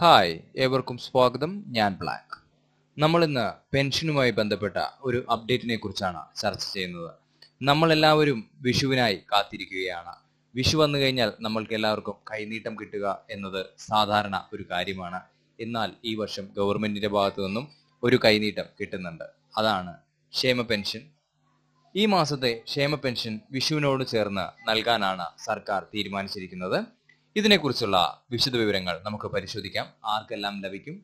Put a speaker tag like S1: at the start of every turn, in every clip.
S1: Hi ഏവർക്കും സ്വാഗതം. ഞാൻ ബ്ലാക്ക്. നമ്മൾ ഇന്ന് പെൻഷനുമായി ബന്ധപ്പെട്ട ഒരു അപ്ഡേറ്റിനെ കുറിച്ചാണ് ചർച്ച ചെയ്യുന്നത്. നമ്മൾ എല്ലാവരും വിഷുവിനായി കാത്തിരിക്കുകയാണ്. വിഷു വന്നു കഴിഞ്ഞാൽ നമ്മൾക്ക് എല്ലാവർക്കും കൈനീട്ടം കിട്ടുക എന്നത് സാധാരണ ഒരു കാര്യമാണ്. എന്നാൽ ഈ വർഷം ഗവൺമെന്റിന്റെ ഭാഗത്തു നിന്നും ഒരു കൈനീട്ടം കിട്ടുന്നുണ്ട്. അതാണ് ക്ഷേമ പെൻഷൻ. ഈ മാസത്തെ ക്ഷേമ പെൻഷൻ വിഷുവിനോട് ചേർന്ന് നൽകാനാണ് സർക്കാർ തീരുമാനിച്ചിരിക്കുന്നത്. ഇതിനെക്കുറിച്ചുള്ള വിശദ വിവരങ്ങൾ നമുക്ക് പരിശോധിക്കാം. ആർക്കെല്ലാം ലഭിക്കും?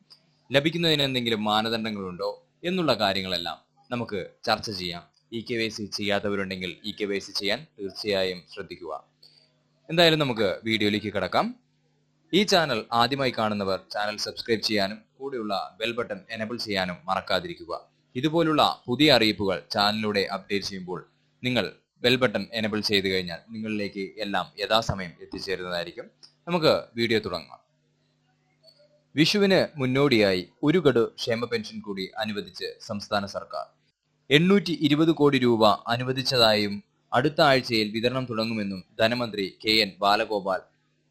S1: ലഭിക്കുന്നതിന് എന്തെങ്കിലും മാനദണ്ഡങ്ങളുണ്ടോ? എന്നുള്ള കാര്യങ്ങളെല്ലാം നമുക്ക് ചർച്ച ചെയ്യാം. ഇ കെ വൈ സി ചെയ്യാത്തവരുണ്ടെങ്കിൽ ഇ കെ വൈ സി ചെയ്യാൻ തീർച്ചയായും ശ്രദ്ധിക്കുക. എന്തായാലും നമുക്ക് വീഡിയോയിലേക്ക് കിടക്കാം. ഈ ചാനൽ ആദ്യമായി കാണുന്നവർ ചാനൽ സബ്സ്ക്രൈബ് ചെയ്യാനും കൂടെയുള്ള ബെൽ ബട്ടൺ എനബിൾ ചെയ്യാനും മറക്കാതിരിക്കുക. ഇതുപോലുള്ള പുതിയ അറിയിപ്പുകൾ ചാനലിലൂടെ അപ്ഡേറ്റ് ചെയ്യുമ്പോൾ നിങ്ങൾ ബെൽ ബട്ടൺ എനബിൾ ചെയ്തു കഴിഞ്ഞാൽ നിങ്ങളിലേക്ക് എല്ലാം യഥാസമയം എത്തിച്ചേരുന്നതായിരിക്കും. നമുക്ക് വീഡിയോ തുടങ്ങാം. വിഷുവിന് മുന്നോടിയായി ഒരു ഗഡു ക്ഷേമ പെൻഷൻ കൂടി അനുവദിച്ച് സംസ്ഥാന സർക്കാർ. എണ്ണൂറ്റി ഇരുപത് കോടി രൂപ അനുവദിച്ചതായും അടുത്ത ആഴ്ചയിൽ വിതരണം തുടങ്ങുമെന്നും ധനമന്ത്രി കെ എൻ ബാലഗോപാൽ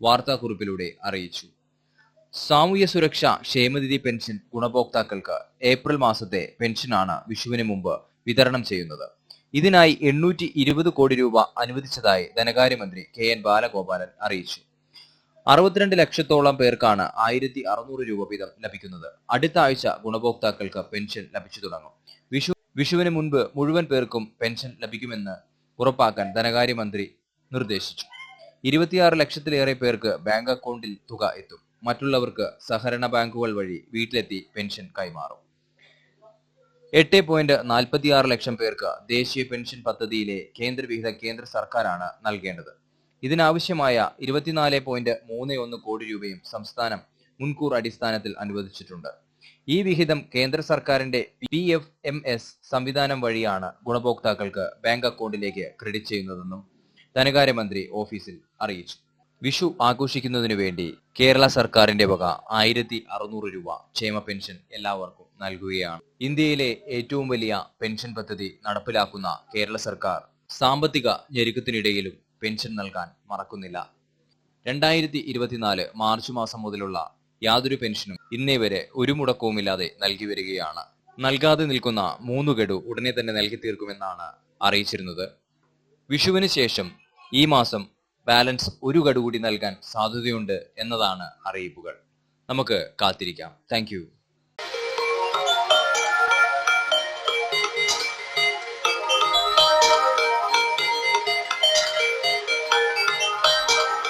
S1: വാർത്താക്കുറിപ്പിലൂടെ അറിയിച്ചു. സാമൂഹ്യ സുരക്ഷ ക്ഷേമനിധി പെൻഷൻ ഗുണഭോക്താക്കൾക്ക് ഏപ്രിൽ മാസത്തെ പെൻഷനാണ് വിഷുവിന് മുമ്പ് വിതരണം ചെയ്യുന്നത്. ഇതിനായി എണ്ണൂറ്റി കോടി രൂപ അനുവദിച്ചതായി ധനകാര്യമന്ത്രി കെ എൻ ബാലഗോപാലൻ അറിയിച്ചു. അറുപത്തിരണ്ട് ലക്ഷത്തോളം പേർക്കാണ് ആയിരത്തി അറുന്നൂറ് രൂപ വീതം ലഭിക്കുന്നത്. അടുത്ത ആഴ്ച ഗുണഭോക്താക്കൾക്ക് പെൻഷൻ ലഭിച്ചു തുടങ്ങും. വിഷു വിഷുവിന് മുൻപ് മുഴുവൻ പേർക്കും പെൻഷൻ ലഭിക്കുമെന്ന് ഉറപ്പാക്കാൻ ധനകാര്യമന്ത്രി നിർദ്ദേശിച്ചു. ഇരുപത്തിയാറ് ലക്ഷത്തിലേറെ പേർക്ക് ബാങ്ക് അക്കൗണ്ടിൽ തുക എത്തും. മറ്റുള്ളവർക്ക് സഹകരണ ബാങ്കുകൾ വഴി വീട്ടിലെത്തി പെൻഷൻ കൈമാറും. എട്ട് പോയിന്റ് നാൽപ്പത്തിയാറ് ലക്ഷം പേർക്ക് ദേശീയ പെൻഷൻ പദ്ധതിയിലെ കേന്ദ്രവിഹിത കേന്ദ്ര സർക്കാരാണ് നൽകേണ്ടത്. ഇതിനാവശ്യമായ ഇരുപത്തിനാല് പോയിന്റ് മൂന്ന് ഒന്ന് കോടി രൂപയും സംസ്ഥാനം മുൻകൂർ അടിസ്ഥാനത്തിൽ അനുവദിച്ചിട്ടുണ്ട്. ഈ വിഹിതം കേന്ദ്ര സർക്കാരിന്റെ പി എഫ് എം എസ് സംവിധാനം വഴിയാണ് ഗുണഭോക്താക്കൾക്ക് ബാങ്ക് അക്കൗണ്ടിലേക്ക് ക്രെഡിറ്റ് ചെയ്യുന്നതെന്നും ധനകാര്യമന്ത്രി ഓഫീസിൽ അറിയിച്ചു. വിഷു ആഘോഷിക്കുന്നതിനു വേണ്ടി കേരള സർക്കാരിന്റെ വക ആയിരത്തി അറുന്നൂറ് രൂപ ക്ഷേമ പെൻഷൻ എല്ലാവർക്കും നൽകുകയാണ്. ഇന്ത്യയിലെ ഏറ്റവും വലിയ പെൻഷൻ പദ്ധതി നടപ്പിലാക്കുന്ന കേരള സർക്കാർ സാമ്പത്തിക ഞെരുക്കത്തിനിടയിലും പെൻഷൻ നൽകാൻ മറക്കുന്നില്ല. രണ്ടായിരത്തി ഇരുപത്തിനാല് മാർച്ച് മാസം മുതലുള്ള യാതൊരു പെൻഷനും ഇന്നേ വരെ ഒരു മുടക്കവുമില്ലാതെ നൽകി വരികയാണ്. നൽകാതെ നിൽക്കുന്ന മൂന്ന് ഗഡു ഉടനെ തന്നെ നൽകി തീർക്കുമെന്നാണ് അറിയിച്ചിരുന്നത്. വിഷുവിന് ശേഷം ഈ മാസം ബാലൻസ് ഒരു ഗഡു കൂടി നൽകാൻ സാധ്യതയുണ്ട് എന്നതാണ് അറിയിപ്പുകൾ. നമുക്ക് കാത്തിരിക്കാം. താങ്ക്